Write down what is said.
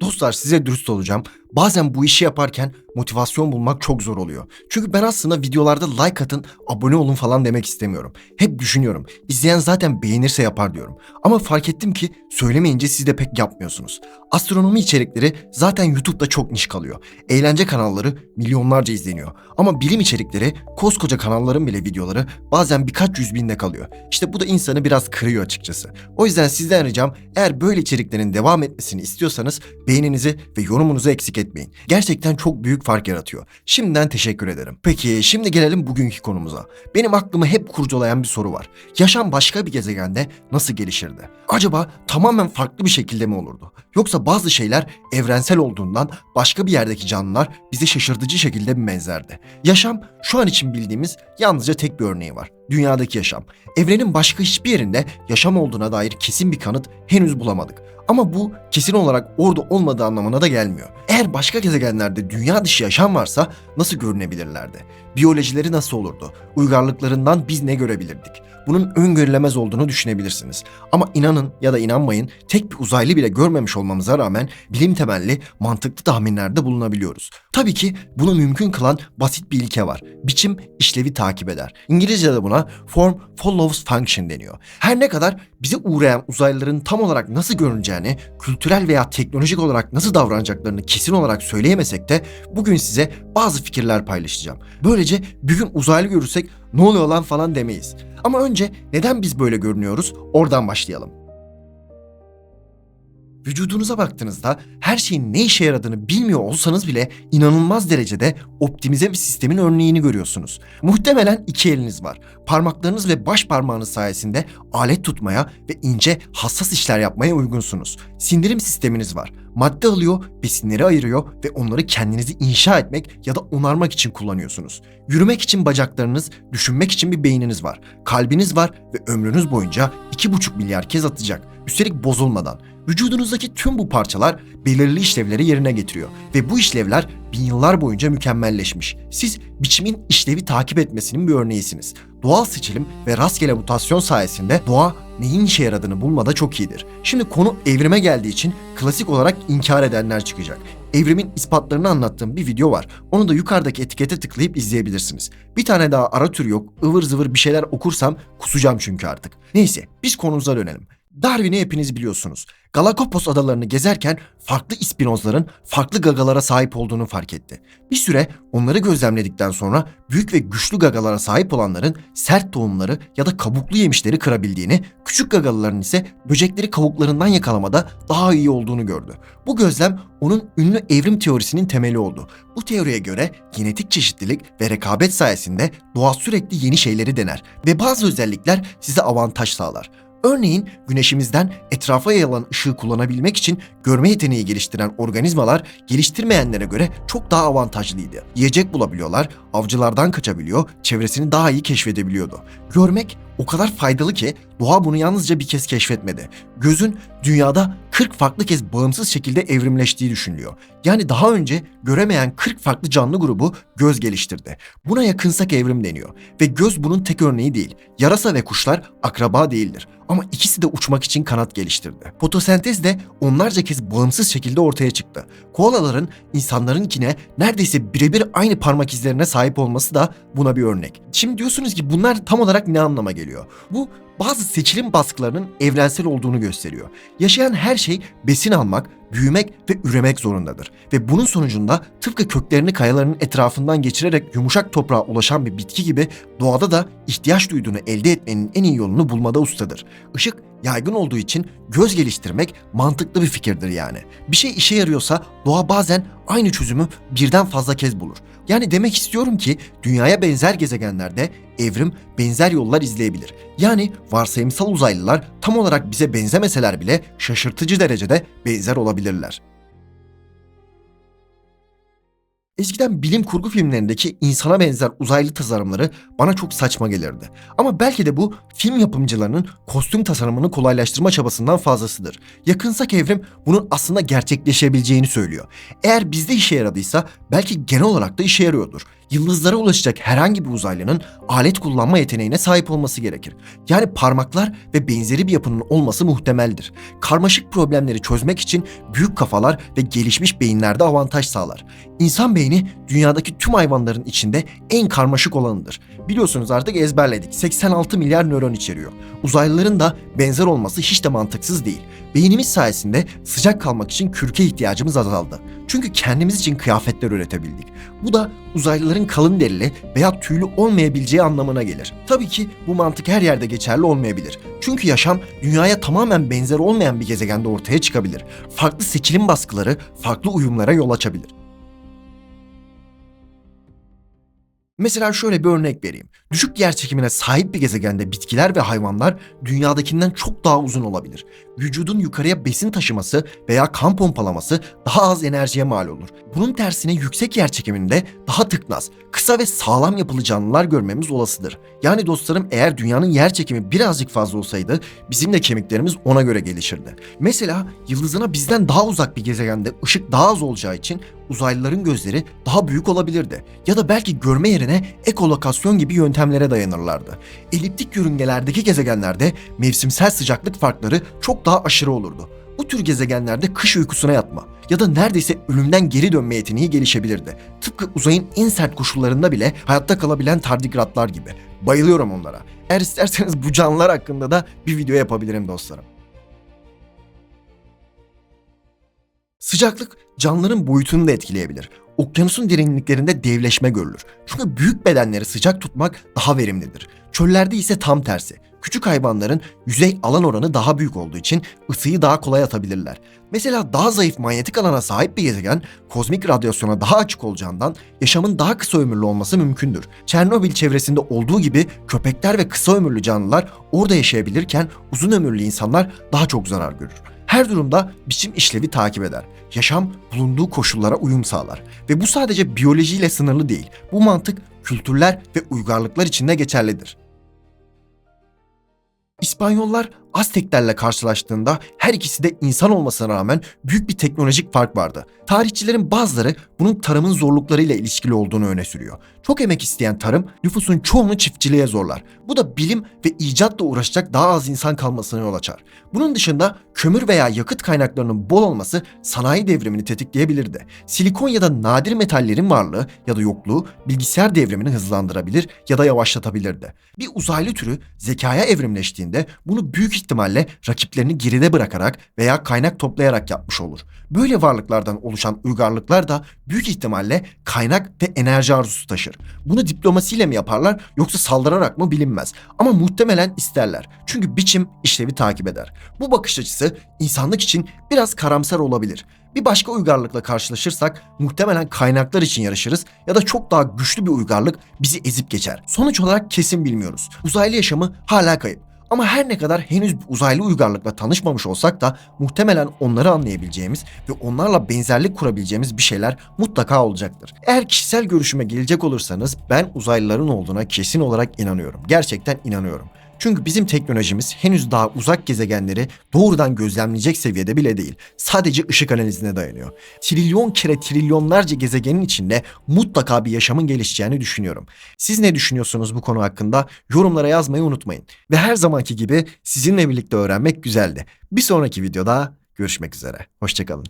Dostlar size dürüst olacağım. Bazen bu işi yaparken motivasyon bulmak çok zor oluyor. Çünkü ben aslında videolarda like atın, abone olun falan demek istemiyorum. Hep düşünüyorum. İzleyen zaten beğenirse yapar diyorum. Ama fark ettim ki söylemeyince siz de pek yapmıyorsunuz. Astronomi içerikleri zaten YouTube'da çok niş kalıyor. Eğlence kanalları milyonlarca izleniyor. Ama bilim içerikleri koskoca kanalların bile videoları bazen birkaç yüz binde kalıyor. İşte bu da insanı biraz kırıyor açıkçası. O yüzden sizden ricam eğer böyle içeriklerin devam etmesini istiyorsanız beğeninizi ve yorumunuzu eksik etmeyin. Gerçekten çok büyük fark yaratıyor. Şimdiden teşekkür ederim. Peki şimdi gelelim bugünkü konumuza. Benim aklımı hep kurcalayan bir soru var. Yaşam başka bir gezegende nasıl gelişirdi? Acaba tamamen farklı bir şekilde mi olurdu? Yoksa bazı şeyler evrensel olduğundan başka bir yerdeki canlılar bize şaşırtıcı şekilde mi benzerdi? Yaşam şu an için bildiğimiz yalnızca tek bir örneği var. Dünyadaki yaşam. Evrenin başka hiçbir yerinde yaşam olduğuna dair kesin bir kanıt henüz bulamadık. Ama bu kesin olarak orada olmadığı anlamına da gelmiyor. Eğer başka gezegenlerde dünya dışı yaşam varsa nasıl görünebilirlerdi? Biyolojileri nasıl olurdu? Uygarlıklarından biz ne görebilirdik? Bunun öngörülemez olduğunu düşünebilirsiniz. Ama inanın ya da inanmayın tek bir uzaylı bile görmemiş olmamıza rağmen bilim temelli mantıklı tahminlerde bulunabiliyoruz. Tabii ki bunu mümkün kılan basit bir ilke var. Biçim işlevi takip eder. İngilizce'de buna form follows function deniyor. Her ne kadar bize uğrayan uzaylıların tam olarak nasıl görüneceğini, kültürel veya teknolojik olarak nasıl davranacaklarını kesin olarak söyleyemesek de bugün size bazı fikirler paylaşacağım. Böylece bir gün uzaylı görürsek ne oluyor lan falan demeyiz. Ama önce neden biz böyle görünüyoruz? Oradan başlayalım. Vücudunuza baktığınızda her şeyin ne işe yaradığını bilmiyor olsanız bile inanılmaz derecede optimize bir sistemin örneğini görüyorsunuz. Muhtemelen iki eliniz var. Parmaklarınız ve baş parmağınız sayesinde alet tutmaya ve ince, hassas işler yapmaya uygunsunuz. Sindirim sisteminiz var. Madde alıyor, besinleri ayırıyor ve onları kendinizi inşa etmek ya da onarmak için kullanıyorsunuz. Yürümek için bacaklarınız, düşünmek için bir beyniniz var. Kalbiniz var ve ömrünüz boyunca 2,5 milyar kez atacak. Üstelik bozulmadan. Vücudunuzdaki tüm bu parçalar belirli işlevleri yerine getiriyor ve bu işlevler bin yıllar boyunca mükemmelleşmiş. Siz biçimin işlevi takip etmesinin bir örneğisiniz. Doğal seçilim ve rastgele mutasyon sayesinde doğa neyin işe yaradığını bulmada çok iyidir. Şimdi konu evrime geldiği için klasik olarak inkar edenler çıkacak. Evrimin ispatlarını anlattığım bir video var. Onu da yukarıdaki etikete tıklayıp izleyebilirsiniz. Bir tane daha ara tür yok, ıvır zıvır bir şeyler okursam kusacağım çünkü artık. Neyse biz konumuza dönelim. Darwin'i hepiniz biliyorsunuz. Galapagos adalarını gezerken farklı ispinozların farklı gagalara sahip olduğunu fark etti. Bir süre onları gözlemledikten sonra büyük ve güçlü gagalara sahip olanların sert tohumları ya da kabuklu yemişleri kırabildiğini, küçük gagalıların ise böcekleri kavuklarından yakalamada daha iyi olduğunu gördü. Bu gözlem onun ünlü evrim teorisinin temeli oldu. Bu teoriye göre genetik çeşitlilik ve rekabet sayesinde doğa sürekli yeni şeyleri dener ve bazı özellikler size avantaj sağlar. Örneğin güneşimizden etrafa yayılan ışığı kullanabilmek için görme yeteneği geliştiren organizmalar geliştirmeyenlere göre çok daha avantajlıydı. Yiyecek bulabiliyorlar, avcılardan kaçabiliyor, çevresini daha iyi keşfedebiliyordu. Görmek o kadar faydalı ki doğa bunu yalnızca bir kez keşfetmedi. Gözün dünyada 40 farklı kez bağımsız şekilde evrimleştiği düşünülüyor. Yani daha önce göremeyen 40 farklı canlı grubu göz geliştirdi. Buna yakınsak evrim deniyor. Ve göz bunun tek örneği değil. Yarasa ve kuşlar akraba değildir. Ama ikisi de uçmak için kanat geliştirdi. Fotosentez de onlarca kez bağımsız şekilde ortaya çıktı. Koalaların insanlarınkine neredeyse birebir aynı parmak izlerine sahip olması da buna bir örnek. Şimdi diyorsunuz ki bunlar tam olarak ne anlama geliyor? Bu bazı seçilim baskılarının evrensel olduğunu gösteriyor. Yaşayan her şey besin almak, büyümek ve üremek zorundadır. Ve bunun sonucunda tıpkı köklerini kayaların etrafından geçirerek yumuşak toprağa ulaşan bir bitki gibi doğada da ihtiyaç duyduğunu elde etmenin en iyi yolunu bulmada ustadır. Işık yaygın olduğu için göz geliştirmek mantıklı bir fikirdir yani. Bir şey işe yarıyorsa doğa bazen aynı çözümü birden fazla kez bulur. Yani demek istiyorum ki dünyaya benzer gezegenlerde evrim benzer yollar izleyebilir. Yani varsayımsal uzaylılar tam olarak bize benzemeseler bile şaşırtıcı derecede benzer olabilirler. Eskiden bilim kurgu filmlerindeki insana benzer uzaylı tasarımları bana çok saçma gelirdi. Ama belki de bu film yapımcılarının kostüm tasarımını kolaylaştırma çabasından fazlasıdır. Yakınsak evrim bunun aslında gerçekleşebileceğini söylüyor. Eğer bizde işe yaradıysa belki genel olarak da işe yarıyordur. Yıldızlara ulaşacak herhangi bir uzaylının alet kullanma yeteneğine sahip olması gerekir. Yani parmaklar ve benzeri bir yapının olması muhtemeldir. Karmaşık problemleri çözmek için büyük kafalar ve gelişmiş beyinlerde avantaj sağlar. İnsan beyni dünyadaki tüm hayvanların içinde en karmaşık olanıdır. Biliyorsunuz artık ezberledik. 86 milyar nöron içeriyor. Uzaylıların da benzer olması hiç de mantıksız değil. Beynimiz sayesinde sıcak kalmak için kürke ihtiyacımız azaldı. Çünkü kendimiz için kıyafetler üretebildik. Bu da uzaylıların kalın derili veya tüylü olmayabileceği anlamına gelir. Tabii ki bu mantık her yerde geçerli olmayabilir. Çünkü yaşam dünyaya tamamen benzer olmayan bir gezegende ortaya çıkabilir. Farklı seçilim baskıları farklı uyumlara yol açabilir. Mesela şöyle bir örnek vereyim. Düşük yer çekimine sahip bir gezegende bitkiler ve hayvanlar dünyadakinden çok daha uzun olabilir. Vücudun yukarıya besin taşıması veya kan pompalaması daha az enerjiye mal olur. Bunun tersine yüksek yer çekiminde daha tıknaz, kısa ve sağlam yapılı canlılar görmemiz olasıdır. Yani dostlarım eğer dünyanın yer çekimi birazcık fazla olsaydı bizim de kemiklerimiz ona göre gelişirdi. Mesela yıldızına bizden daha uzak bir gezegende ışık daha az olacağı için uzaylıların gözleri daha büyük olabilirdi. Ya da belki görme yerine ekolokasyon gibi yöntemlere dayanırlardı. Eliptik yörüngelerdeki gezegenlerde mevsimsel sıcaklık farkları çok daha aşırı olurdu. Bu tür gezegenlerde kış uykusuna yatma ya da neredeyse ölümden geri dönme yeteneği gelişebilirdi. Tıpkı uzayın en sert koşullarında bile hayatta kalabilen tardigratlar gibi. Bayılıyorum onlara. Eğer isterseniz bu canlılar hakkında da bir video yapabilirim dostlarım. Sıcaklık canlıların boyutunu da etkileyebilir. Okyanusun derinliklerinde devleşme görülür. Çünkü büyük bedenleri sıcak tutmak daha verimlidir. Çöllerde ise tam tersi. Küçük hayvanların yüzey alan oranı daha büyük olduğu için ısıyı daha kolay atabilirler. Mesela daha zayıf manyetik alana sahip bir gezegen kozmik radyasyona daha açık olacağından yaşamın daha kısa ömürlü olması mümkündür. Çernobil çevresinde olduğu gibi köpekler ve kısa ömürlü canlılar orada yaşayabilirken uzun ömürlü insanlar daha çok zarar görür. Her durumda biçim işlevi takip eder. Yaşam bulunduğu koşullara uyum sağlar. Ve bu sadece biyolojiyle sınırlı değil. Bu mantık kültürler ve uygarlıklar için de geçerlidir. İspanyollar Azteklerle karşılaştığında her ikisi de insan olmasına rağmen büyük bir teknolojik fark vardı. Tarihçilerin bazıları bunun tarımın zorluklarıyla ilişkili olduğunu öne sürüyor. Çok emek isteyen tarım nüfusun çoğunu çiftçiliğe zorlar. Bu da bilim ve icatla uğraşacak daha az insan kalmasına yol açar. Bunun dışında kömür veya yakıt kaynaklarının bol olması sanayi devrimini tetikleyebilirdi. Silikon ya da nadir metallerin varlığı ya da yokluğu bilgisayar devrimini hızlandırabilir ya da yavaşlatabilirdi. Bir uzaylı türü zekaya evrimleştiğinde bunu büyük ihtimalle rakiplerini geride bırakarak veya kaynak toplayarak yapmış olur. Böyle varlıklardan oluşan uygarlıklar da büyük ihtimalle kaynak ve enerji arzusu taşır. Bunu diplomasiyle mi yaparlar yoksa saldırarak mı bilinmez. Ama muhtemelen isterler. Çünkü biçim işlevi takip eder. Bu bakış açısı insanlık için biraz karamsar olabilir. Bir başka uygarlıkla karşılaşırsak muhtemelen kaynaklar için yarışırız ya da çok daha güçlü bir uygarlık bizi ezip geçer. Sonuç olarak kesin bilmiyoruz. Uzaylı yaşamı hala kayıp. Ama her ne kadar henüz uzaylı uygarlıkla tanışmamış olsak da muhtemelen onları anlayabileceğimiz ve onlarla benzerlik kurabileceğimiz bir şeyler mutlaka olacaktır. Eğer kişisel görüşüme gelecek olursanız ben uzaylıların olduğuna kesin olarak inanıyorum. Gerçekten inanıyorum. Çünkü bizim teknolojimiz henüz daha uzak gezegenleri doğrudan gözlemleyecek seviyede bile değil. Sadece ışık analizine dayanıyor. Trilyon kere trilyonlarca gezegenin içinde mutlaka bir yaşamın gelişeceğini düşünüyorum. Siz ne düşünüyorsunuz bu konu hakkında? Yorumlara yazmayı unutmayın. Ve her zamanki gibi sizinle birlikte öğrenmek güzeldi. Bir sonraki videoda görüşmek üzere. Hoşçakalın.